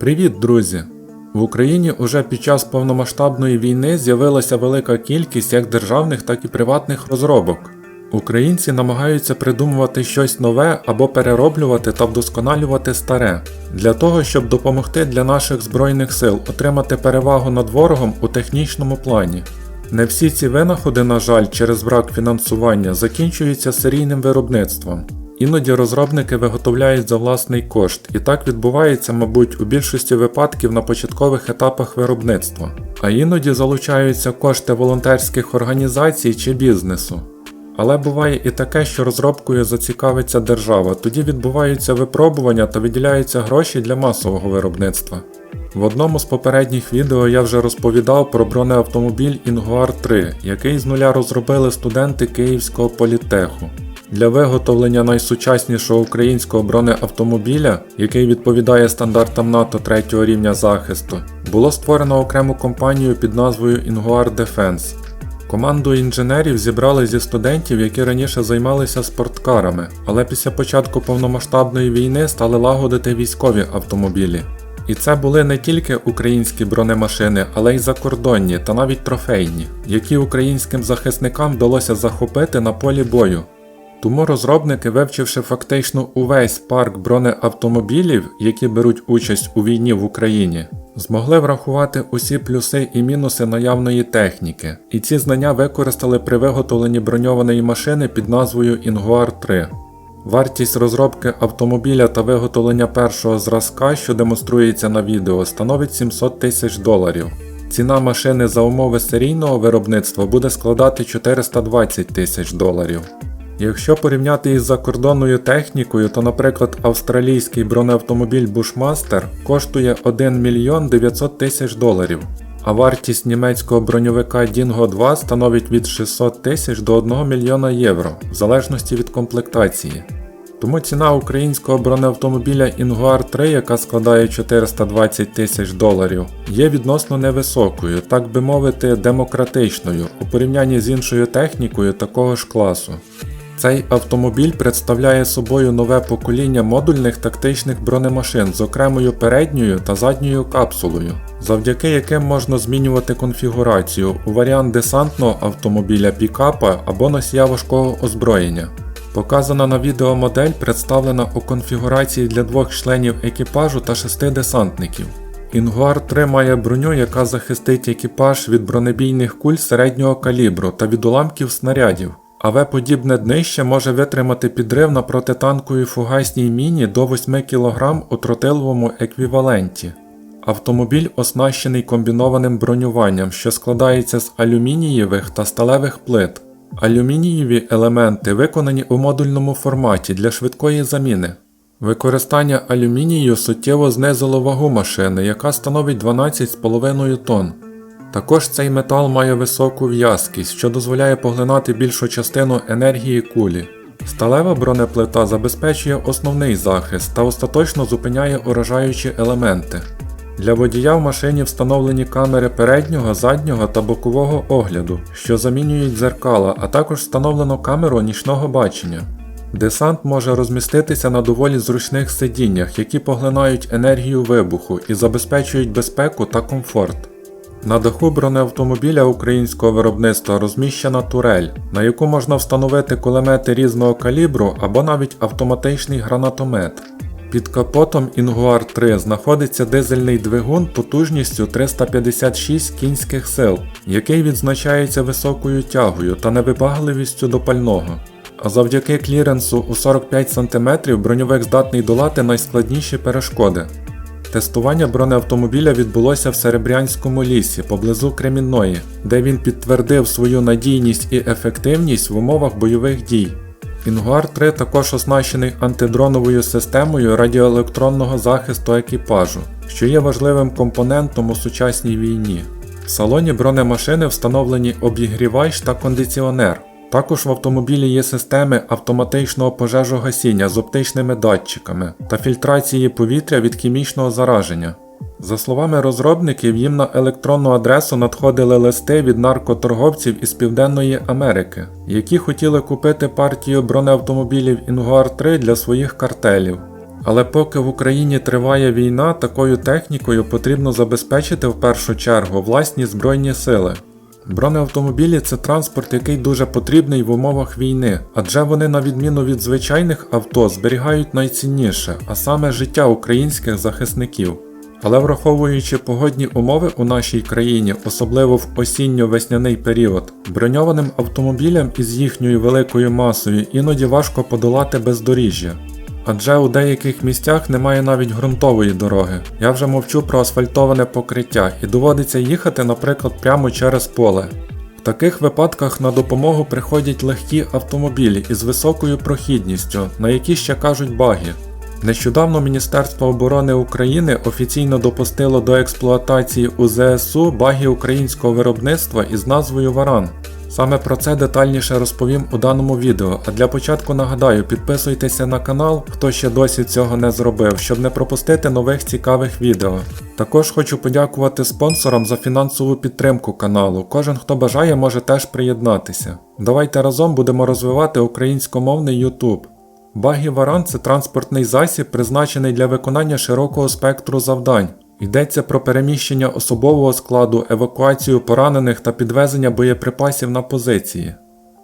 Привіт, друзі! В Україні уже під час повномасштабної війни з'явилася велика кількість як державних, так і приватних розробок. Українці намагаються придумувати щось нове або перероблювати та вдосконалювати старе, для того, щоб допомогти для наших збройних сил отримати перевагу над ворогом у технічному плані. Не всі ці винаходи, на жаль, через брак фінансування закінчуються серійним виробництвом. Іноді розробники виготовляють за власний кошт, і так відбувається, мабуть, у більшості випадків на початкових етапах виробництва, а іноді залучаються кошти волонтерських організацій чи бізнесу. Але буває і таке, що розробкою зацікавиться держава, тоді відбуваються випробування та виділяються гроші для масового виробництва. В одному з попередніх відео я вже розповідав про бронеавтомобіль Інгуар 3, який з нуля розробили студенти Київського політеху. Для виготовлення найсучаснішого українського бронеавтомобіля, який відповідає стандартам НАТО третього рівня захисту, було створено окрему компанію під назвою Inguar Defense. Команду інженерів зібрали зі студентів, які раніше займалися спорткарами, але після початку повномасштабної війни стали лагодити військові автомобілі. І це були не тільки українські бронемашини, але й закордонні та навіть трофейні, які українським захисникам вдалося захопити на полі бою. Тому розробники, вивчивши фактично увесь парк бронеавтомобілів, які беруть участь у війні в Україні, змогли врахувати усі плюси і мінуси наявної техніки, і ці знання використали при виготовленні броньованої машини під назвою Inguar 3. Вартість розробки автомобіля та виготовлення першого зразка, що демонструється на відео, становить 700 тисяч доларів. Ціна машини за умови серійного виробництва буде складати 420 тисяч доларів. Якщо порівняти із закордонною технікою, то, наприклад, австралійський бронеавтомобіль Bushmaster коштує 1 мільйон 900 тисяч доларів, а вартість німецького броньовика Dingo 2 становить від 600 тисяч до 1 мільйона євро, в залежності від комплектації. Тому ціна українського бронеавтомобіля Inguar 3, яка складає 420 тисяч доларів, є відносно невисокою, так би мовити, демократичною у порівнянні з іншою технікою такого ж класу. Цей автомобіль представляє собою нове покоління модульних тактичних бронемашин з окремою передньою та задньою капсулою, завдяки яким можна змінювати конфігурацію у варіант десантного автомобіля пікапа або носія важкого озброєння. Показана на відео модель представлена у конфігурації для двох членів екіпажу та шести десантників. Інгуар 3 має броню, яка захистить екіпаж від бронебійних куль середнього калібру та від уламків снарядів. АВ-подібне днище може витримати підрив на протитанковій фугасній міні до 8 кг у тротиловому еквіваленті. Автомобіль оснащений комбінованим бронюванням, що складається з алюмінієвих та сталевих плит. Алюмінієві елементи виконані у модульному форматі для швидкої заміни. Використання алюмінію суттєво знизило вагу машини, яка становить 12,5 тонн. Також цей метал має високу в'язкість, що дозволяє поглинати більшу частину енергії кулі. Сталева бронеплита забезпечує основний захист та остаточно зупиняє уражаючі елементи. Для водія в машині встановлені камери переднього, заднього та бокового огляду, що замінюють дзеркала, а також встановлено камеру нічного бачення. Десант може розміститися на доволі зручних сидіннях, які поглинають енергію вибуху і забезпечують безпеку та комфорт. На даху бронеавтомобіля українського виробництва розміщена турель, на яку можна встановити кулемети різного калібру або навіть автоматичний гранатомет. Під капотом Inguar 3 знаходиться дизельний двигун потужністю 356 кінських сил, який відзначається високою тягою та невибагливістю до пального. А завдяки кліренсу у 45 см броньовик здатний долати найскладніші перешкоди. Тестування бронеавтомобіля відбулося в Серебрянському лісі поблизу Кремінної, де він підтвердив свою надійність і ефективність в умовах бойових дій. Інгуар 3 також оснащений антидроновою системою радіоелектронного захисту екіпажу, що є важливим компонентом у сучасній війні. В салоні бронемашини встановлені обігрівач та кондиціонер. Також в автомобілі є системи автоматичного пожежогасіння з оптичними датчиками та фільтрації повітря від хімічного зараження. За словами розробників, їм на електронну адресу надходили листи від наркоторговців із Південної Америки, які хотіли купити партію бронеавтомобілів Inguar 3 для своїх картелів. Але поки в Україні триває війна, такою технікою потрібно забезпечити в першу чергу власні збройні сили. Бронеавтомобілі це транспорт, який дуже потрібний в умовах війни, адже вони, на відміну від звичайних авто, зберігають найцінніше, а саме життя українських захисників. Але враховуючи погодні умови у нашій країні, особливо в осінньо-весняний період, броньованим автомобілям із їхньою великою масою іноді важко подолати бездоріжжя. Адже у деяких місцях немає навіть ґрунтової дороги. Я вже мовчу про асфальтоване покриття і доводиться їхати, наприклад, прямо через поле. В таких випадках на допомогу приходять легкі автомобілі із високою прохідністю, на які ще кажуть баги. Нещодавно Міністерство оборони України офіційно допустило до експлуатації у ЗСУ баги українського виробництва із назвою Варан. Саме про це детальніше розповім у даному відео, а для початку нагадаю, підписуйтеся на канал, хто ще досі цього не зробив, щоб не пропустити нових цікавих відео. Також хочу подякувати спонсорам за фінансову підтримку каналу. Кожен, хто бажає, може теж приєднатися. Давайте разом будемо розвивати українськомовний YouTube. Багі Варан це транспортний засіб, призначений для виконання широкого спектру завдань. Йдеться про переміщення особового складу, евакуацію поранених та підвезення боєприпасів на позиції.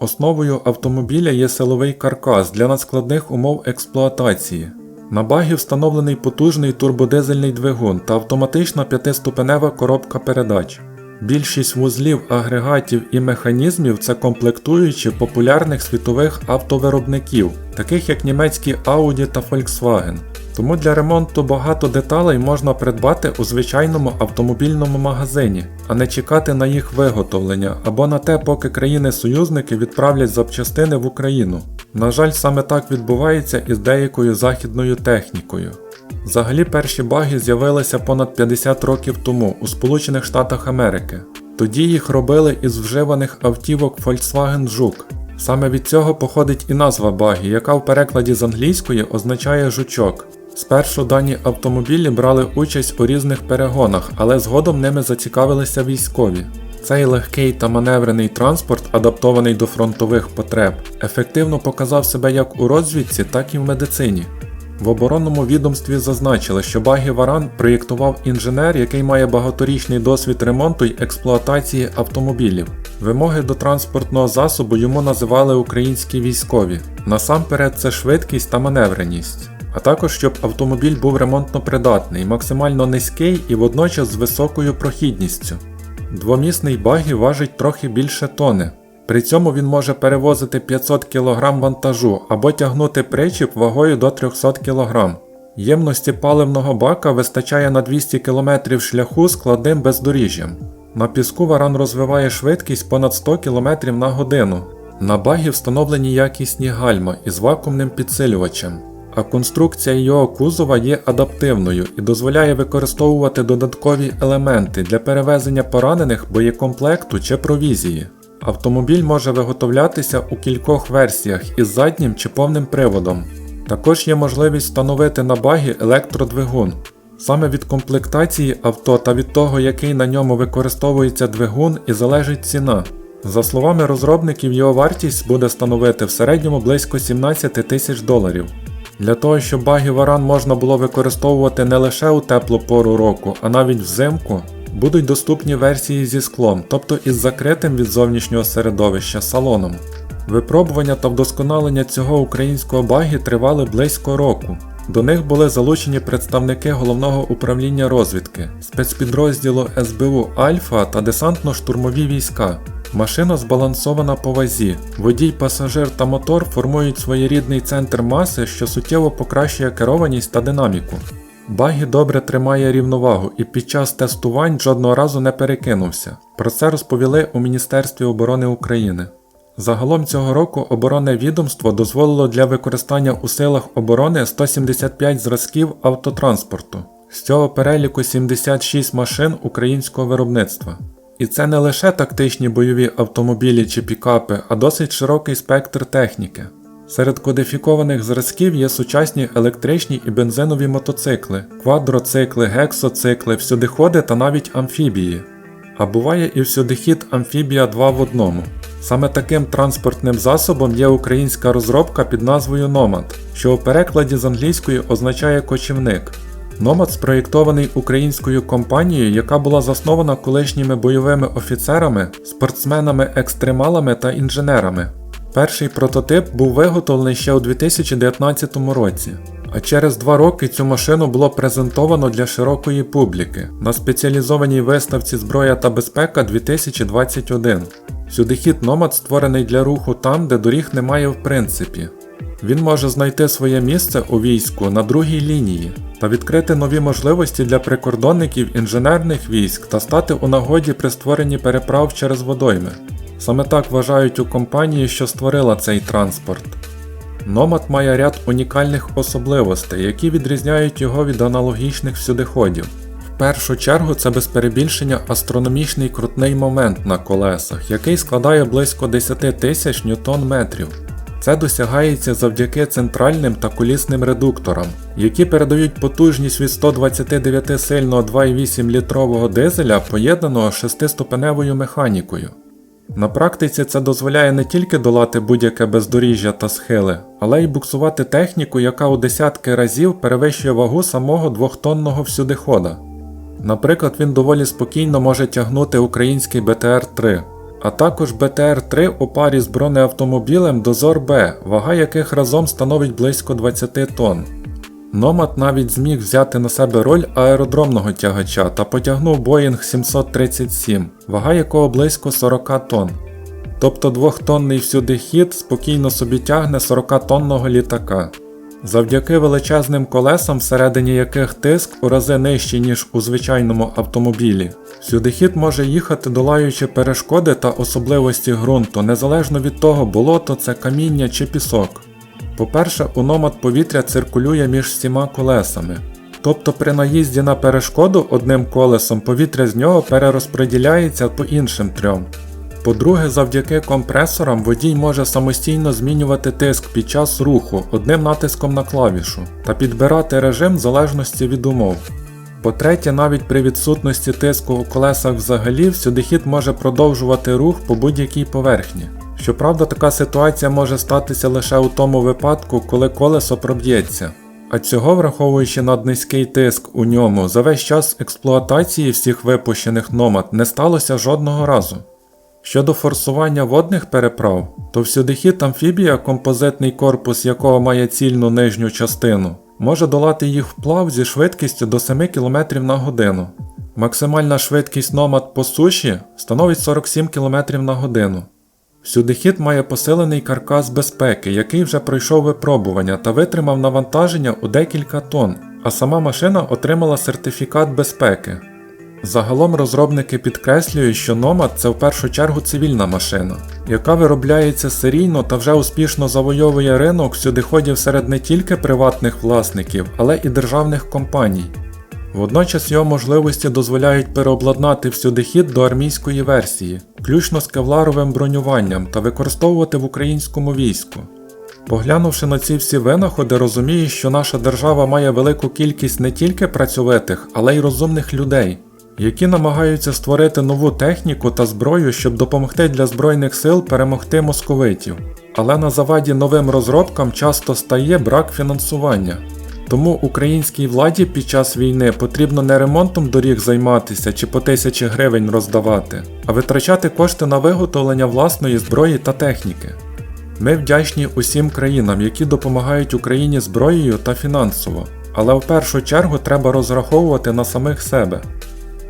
Основою автомобіля є силовий каркас для надскладних умов експлуатації. На багі встановлений потужний турбодизельний двигун та автоматична п'ятиступенева коробка передач. Більшість вузлів, агрегатів і механізмів це комплектуючі популярних світових автовиробників, таких як німецькі Audi та Volkswagen. Тому для ремонту багато деталей можна придбати у звичайному автомобільному магазині, а не чекати на їх виготовлення або на те, поки країни-союзники відправлять запчастини в Україну. На жаль, саме так відбувається із деякою західною технікою. Взагалі перші баги з'явилися понад 50 років тому у Сполучених Штатах Америки. Тоді їх робили із вживаних автівок Volkswagen Жук. Саме від цього походить і назва багі, яка в перекладі з англійської означає жучок. Спершу дані автомобілі брали участь у різних перегонах, але згодом ними зацікавилися військові. Цей легкий та маневрений транспорт, адаптований до фронтових потреб, ефективно показав себе як у розвідці, так і в медицині. В оборонному відомстві зазначили, що багі Варан проєктував інженер, який має багаторічний досвід ремонту й експлуатації автомобілів. Вимоги до транспортного засобу йому називали українські військові. Насамперед, це швидкість та маневреність. А також щоб автомобіль був ремонтно придатний, максимально низький і водночас з високою прохідністю. Двомісний багі важить трохи більше тони. При цьому він може перевозити 500 кг вантажу або тягнути причіп вагою до 300 кг. Ємності паливного бака вистачає на 200 км шляху складним бездоріжжям. На піску варан розвиває швидкість понад 100 км на годину. На багі встановлені якісні гальма із вакуумним підсилювачем, а конструкція його кузова є адаптивною і дозволяє використовувати додаткові елементи для перевезення поранених боєкомплекту чи провізії. Автомобіль може виготовлятися у кількох версіях із заднім чи повним приводом. Також є можливість встановити на багі електродвигун. Саме від комплектації авто та від того, який на ньому використовується двигун, і залежить ціна. За словами розробників, його вартість буде становити в середньому близько 17 тисяч доларів. Для того, щоб багі варан можна було використовувати не лише у теплу пору року, а навіть взимку, будуть доступні версії зі склом, тобто із закритим від зовнішнього середовища салоном. Випробування та вдосконалення цього українського багі тривали близько року. До них були залучені представники головного управління розвідки, спецпідрозділу СБУ Альфа та десантно-штурмові війська. Машина збалансована по вазі. Водій, пасажир та мотор формують своєрідний центр маси, що суттєво покращує керованість та динаміку. Багі добре тримає рівновагу і під час тестувань жодного разу не перекинувся. Про це розповіли у Міністерстві оборони України. Загалом цього року оборонне відомство дозволило для використання у силах оборони 175 зразків автотранспорту. З цього переліку 76 машин українського виробництва. І це не лише тактичні бойові автомобілі чи пікапи, а досить широкий спектр техніки. Серед кодифікованих зразків є сучасні електричні і бензинові мотоцикли, квадроцикли, гексоцикли, всюдиходи та навіть амфібії. А буває і всюдихід амфібія 2 в одному. Саме таким транспортним засобом є українська розробка під назвою Nomad, що у перекладі з англійської означає кочівник. Nomad спроєктований українською компанією, яка була заснована колишніми бойовими офіцерами, спортсменами-екстремалами та інженерами. Перший прототип був виготовлений ще у 2019 році, а через два роки цю машину було презентовано для широкої публіки на спеціалізованій виставці Зброя та безпека 2021. Сюдихід Nomad створений для руху там, де доріг немає в принципі. Він може знайти своє місце у війську на другій лінії та відкрити нові можливості для прикордонників інженерних військ та стати у нагоді при створенні переправ через водойми. Саме так вважають у компанії, що створила цей транспорт. Nomad має ряд унікальних особливостей, які відрізняють його від аналогічних всюдиходів. В першу чергу це без перебільшення астрономічний крутний момент на колесах, який складає близько 10 тисяч ньютон-метрів. Це досягається завдяки центральним та колісним редукторам, які передають потужність від 129 сильного 2,8 літрового дизеля, поєднаного шестиступеневою механікою. На практиці це дозволяє не тільки долати будь-яке бездоріжжя та схили, але й буксувати техніку, яка у десятки разів перевищує вагу самого двохтонного всюдихода. Наприклад, він доволі спокійно може тягнути український БТР-3, а також БТР-3 у парі з бронеавтомобілем Дозор Б, вага яких разом становить близько 20 тонн. Номад навіть зміг взяти на себе роль аеродромного тягача та потягнув Boeing 737, вага якого близько 40 тонн. Тобто двохтонний всюди хід спокійно собі тягне 40-тонного літака. Завдяки величезним колесам, всередині яких тиск у рази нижчий, ніж у звичайному автомобілі, сюдихід може їхати долаючи перешкоди та особливості ґрунту, незалежно від того, болото це каміння чи пісок. По-перше, у номад повітря циркулює між всіма колесами. Тобто при наїзді на перешкоду одним колесом повітря з нього перерозподіляється по іншим трьом. По-друге, завдяки компресорам водій може самостійно змінювати тиск під час руху одним натиском на клавішу та підбирати режим в залежності від умов. По-третє, навіть при відсутності тиску у колесах взагалі всюдихід може продовжувати рух по будь-якій поверхні. Щоправда, така ситуація може статися лише у тому випадку, коли колесо проб'ється. А цього, враховуючи наднизький тиск у ньому, за весь час експлуатації всіх випущених номад не сталося жодного разу. Щодо форсування водних переправ, то всюдихід амфібія, композитний корпус якого має цільну нижню частину, може долати їх вплав зі швидкістю до 7 км на годину. Максимальна швидкість номад по суші становить 47 км на годину. Всюдихід має посилений каркас безпеки, який вже пройшов випробування та витримав навантаження у декілька тонн, а сама машина отримала сертифікат безпеки. Загалом розробники підкреслюють, що Nomad це в першу чергу цивільна машина, яка виробляється серійно та вже успішно завойовує ринок всюдиходів серед не тільки приватних власників, але і державних компаній. Водночас його можливості дозволяють переобладнати всюдихід до армійської версії, включно з кевларовим бронюванням та використовувати в українському війську. Поглянувши на ці всі винаходи, розумієш, що наша держава має велику кількість не тільки працьовитих, але й розумних людей, які намагаються створити нову техніку та зброю, щоб допомогти для Збройних сил перемогти московитів. Але на заваді новим розробкам часто стає брак фінансування. Тому українській владі під час війни потрібно не ремонтом доріг займатися чи по тисячі гривень роздавати, а витрачати кошти на виготовлення власної зброї та техніки. Ми вдячні усім країнам, які допомагають Україні зброєю та фінансово, але в першу чергу треба розраховувати на самих себе.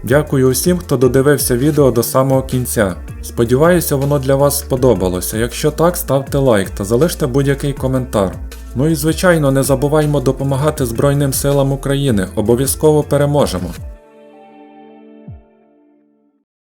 Дякую усім, хто додивився відео до самого кінця. Сподіваюся, воно для вас сподобалося. Якщо так, ставте лайк та залиште будь-який коментар. Ну і звичайно, не забуваймо допомагати Збройним силам України, обов'язково переможемо.